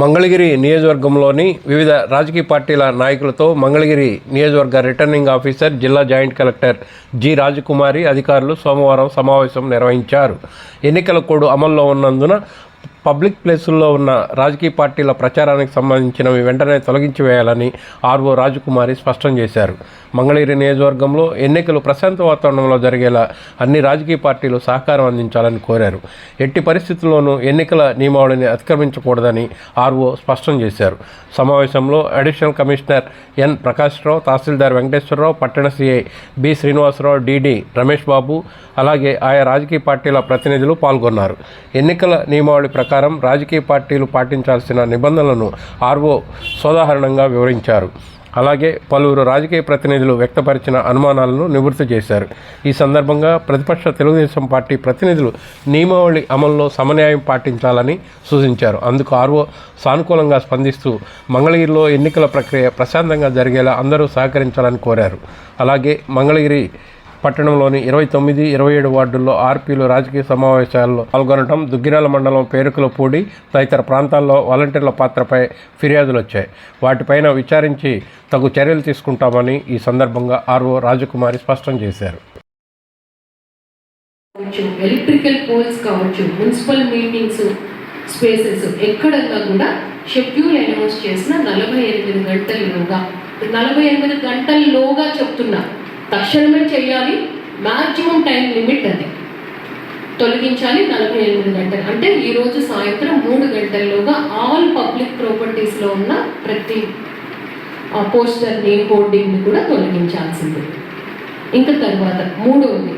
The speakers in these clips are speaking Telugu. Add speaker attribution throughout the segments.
Speaker 1: మంగళగిరి నియోజకవర్గంలోని వివిధ రాజకీయ పార్టీల నాయకులతో మంగళగిరి నియోజకవర్గ రిటర్నింగ్ ఆఫీసర్ జిల్లా జాయింట్ కలెక్టర్ జి రాజకుమారి అధికారులు సోమవారం సమావేశం నిర్వహించారు. ఎన్నికల కోడ్ అమల్లో ఉన్నందున పబ్లిక్ ప్లేసుల్లో ఉన్న రాజకీయ పార్టీల ప్రచారానికి సంబంధించినవి వెంటనే తొలగించి వేయాలని ఆర్ఓ రాజకుమారి స్పష్టం చేశారు. మంగళగిరి నియోజకవర్గంలో ఎన్నికలు ప్రశాంత వాతావరణంలో జరిగేలా అన్ని రాజకీయ పార్టీలు సహకారం అందించాలని కోరారు. ఎట్టి పరిస్థితుల్లోనూ ఎన్నికల నియమావళిని అతిక్రమించకూడదని ఆర్ఓ స్పష్టం చేశారు. సమావేశంలో additional commissioner N Prakash Rao tahsildar Venkateswara Rao పట్టణ CI B Srinivasa Rao DD Ramesh Babu అలాగే ఆయా రాజకీయ పార్టీల ప్రతినిధులు పాల్గొన్నారు. ఎన్నికల నియమావళి ప్రకారం రాజకీయ పార్టీలు పాటించాల్సిన నిబంధనలను ఆర్ఓ సోదాహరణంగా వివరించారు. అలాగే పలువురు రాజకీయ ప్రతినిధులు వ్యక్తపరిచిన అనుమానాలను నివృత్తి చేశారు. ఈ సందర్భంగా ప్రతిపక్ష తెలుగుదేశం పార్టీ ప్రతినిధులు నియమావళి అమల్లో సమన్యాయం పాటించాలని సూచించారు. అందుకు ఆర్ఓ సానుకూలంగా స్పందిస్తూ మంగళగిరిలో ఎన్నికల ప్రక్రియ ప్రశాంతంగా జరిగేలా అందరూ సహకరించాలని కోరారు. అలాగే మంగళగిరి పట్టణంలోని ఇరవై తొమ్మిది ఇరవై ఏడు వార్డుల్లో ఆర్పీలు రాజకీయ సమావేశాల్లో పాల్గొనడం దుగ్గిరాల మండలం పేరుకులపూడి తదితర ప్రాంతాల్లో వాలంటీర్ల పాత్రపై ఫిర్యాదులు వచ్చాయి వాటిపైన విచారించి తగు చర్యలు తీసుకుంటామని ఈ సందర్భంగా ఆర్ఓ రాజకుమారి స్పష్టం చేశారు.
Speaker 2: ఎలక్ట్రికల్ పోల్స్ కావచ్చు మున్సిపల్ మీటింగ్స్ స్పేసెస్ ఎక్కడన్నా కూడా షెడ్యూల్ అనౌన్స్ చేసిన నలభై ఎనిమిది గంటల్లోగా నలభై ఎనిమిది గంటల్లోగా చెప్తున్నా. తక్షణమే చేయాలి మాక్సిమం టైం లిమిట్ అది. తొలగించాలి నలభై ఎనిమిది గంటలు. అంటే ఈరోజు సాయంత్రం మూడు గంటల్లోగా ఆల్ పబ్లిక్ ప్రాపర్టీస్లో ఉన్న ప్రతి పోస్టర్ని హోర్డింగ్ని కూడా తొలగించాల్సింది. ఇంకా తర్వాత మూడవది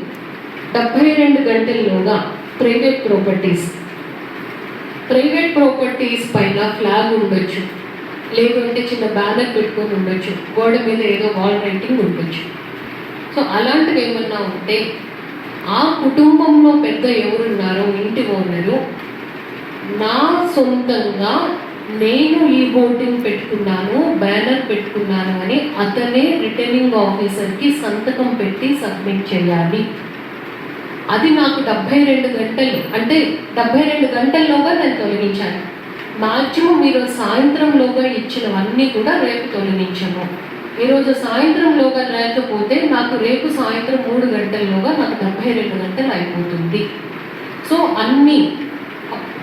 Speaker 2: డెబ్బై రెండు గంటల్లోగా ప్రైవేట్ ప్రాపర్టీస్. ప్రైవేట్ ప్రాపర్టీస్ పైన ఫ్లాగ్ ఉండొచ్చు. లేదంటే చిన్న బ్యానర్ పెట్టుకొని ఉండొచ్చు. గోడ మీద ఏదో వాల్ రైటింగ్ ఉండొచ్చు. సో అలాంటివి ఏమన్నా ఉంటే ఆ కుటుంబంలో పెద్ద ఎవరున్నారో ఇంటి ఓనరు నా సొంతంగా నేను ఈ బోర్డింగ్ పెట్టుకున్నాను బ్యానర్ పెట్టుకున్నాను అని అతనే రిటర్నింగ్ ఆఫీసర్కి సంతకం పెట్టి సబ్మిట్ చేయాలి. అది నాకు డెబ్బై రెండు గంటలు అంటే డెబ్బై రెండు గంటల్లోగా నేను తొలగించాను. మాక్సిమం మీరు సాయంత్రంలోగా ఇచ్చినవన్నీ కూడా రేపు తొలగించము ఈరోజు సాయంత్రంలోగా రాయకపోతే నాకు రేపు సాయంత్రం మూడు గంటల్లోగా నాకు డెబ్బై రెండు గంటలు అయిపోతుంది. సో అన్ని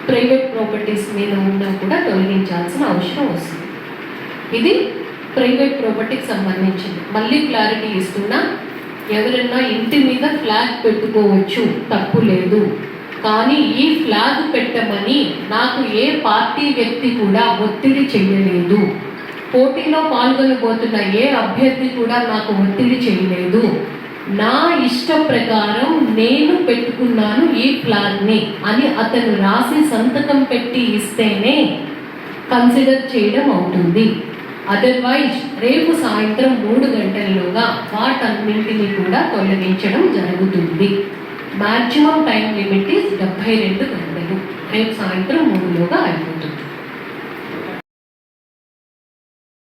Speaker 2: ప్రైవేట్ ప్రాపర్టీస్ మీద ఉన్నా కూడా తొలగించాల్సిన అవసరం వస్తుంది. ఇది ప్రైవేట్ ప్రాపర్టీకి సంబంధించింది. మళ్ళీ క్లారిటీ ఇస్తున్నా ఎవరైనా ఇంటి మీద ఫ్లాగ్ పెట్టుకోవచ్చు తప్పు లేదు. కానీ ఈ ఫ్లాగ్ పెట్టమని నాకు ఏ పార్టీ వ్యక్తి కూడా ఒత్తిడి చేయలేదు. పోటీలో పాల్గొనబోతున్న ఏ అభ్యర్థి కూడా నాకు ఒత్తిడి చేయలేదు. నా ఇష్ట ప్రకారం నేను పెట్టుకున్నాను ఈ ప్లాన్ని అని అతను రాసి సంతకం పెట్టి ఇస్తేనే కన్సిడర్ చేయడం అవుతుంది. అదర్వైజ్ రేపు సాయంత్రం మూడు గంటల్లోగా వాటన్నింటినీ కూడా తొలగించడం జరుగుతుంది. మాక్సిమం టైం లిమిట్ డెబ్బై రెండు గంటలు. రేపు సాయంత్రం మూడులోగా అయిపోతుంది.